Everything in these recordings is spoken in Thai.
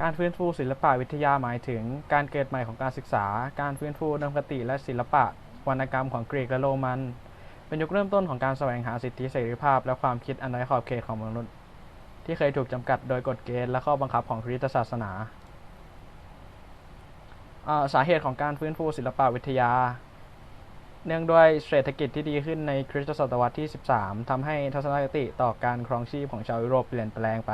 การฟื้นฟูศิลปะวิทยาหมายถึง การเกิดใหม่ของการศึกษา การฟื้นฟูอุดมคติและศิลปะ วรรณกรรมของกรีกและโรมัน เป็นยุคเริ่มต้นของการแสวงหาสิทธิเสรีภาพ และความคิดอันไร้ขอบเขตของมนุษย์ ที่เคยถูกจำกัดโดยกฎเกณฑ์และข้อบังคับของคริสตศาสนาสาเหตุของการฟื้นฟูศิลปะวิทยา เนื่องด้วยเศรษฐกิจที่ดีขึ้นในคริสตศตวรรษที่ 13ทำให้ทัศนคติต่อการครองชีพของชาวยุโรปเปลี่ยนแปลงไป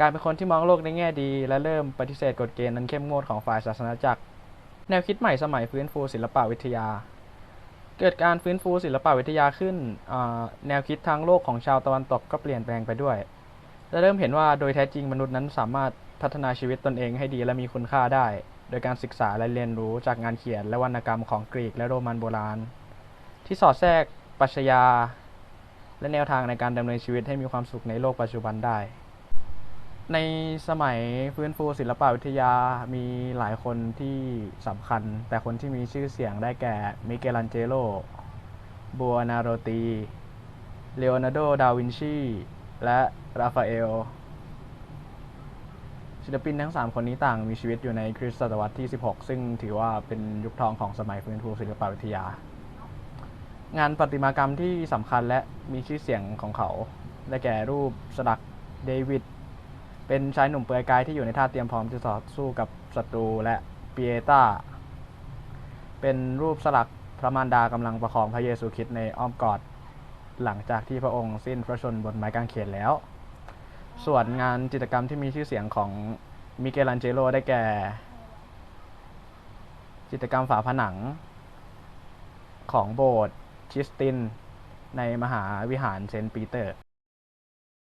การเป็นคนที่มองโลกในแง่ดี และเริ่มปฏิเสธกฎเกณฑ์นั้นเข้มงวดของฝ่ายศาสนาจักร แนวคิดใหม่สมัยฟื้นฟูศิลปวิทยา เกิดการฟื้นฟูศิลปวิทยาขึ้น แนวคิดทางโลกของชาวตะวันตกก็เปลี่ยนแปลงไปด้วย และเริ่มเห็นว่าโดยแท้จริงมนุษย์นั้นสามารถพัฒนาชีวิตตนเองให้ดีและมีคุณค่าได้ โดยการศึกษาและเรียนรู้จากงานเขียนและวรรณกรรมของกรีกและโรมันโบราณ ที่สอดแทรกปรัชญาและแนวทางในการดำเนินชีวิตให้มีความสุขในโลกปัจจุบันได้ ในสมัยฟื้นฟูศิลปวิทยามีหลายคนที่สำคัญ แต่คนที่มีชื่อเสียงได้แก่มิเกลันเจโลบัวนาโรตีเลโอนาร์โด ดาวินชี และราฟาเอล ศิลปินทั้ง 3 คนนี้ต่างมีชีวิตอยู่ในคริสตศตวรรษที่ 16 ซึ่งถือว่าเป็นยุคทองของสมัยฟื้นฟูศิลปวิทยา งานประติมากรรมที่สำคัญและมีชื่อเสียงของเขา ได้แก่รูปสลักเดวิด เป็นชายหนุ่มเปลือยกายที่อยู่ในท่าเตรียมพร้อมจะต่อสู้กับศัตรูและเปียตาเป็นรูปสลักพระมารดากำลังประคองพระเยซูคริสต์ในอ้อมกอด หลังจากที่พระองค์สิ้นพระชนม์บนไม้กางเขนแล้ว ส่วนงานจิตรกรรมที่มีชื่อเสียงของมิเกลันเจโลได้แก่ จิตรกรรมฝาผนัง ของโบสถ์คริสติน ในมหาวิหารเซนต์ปีเตอร์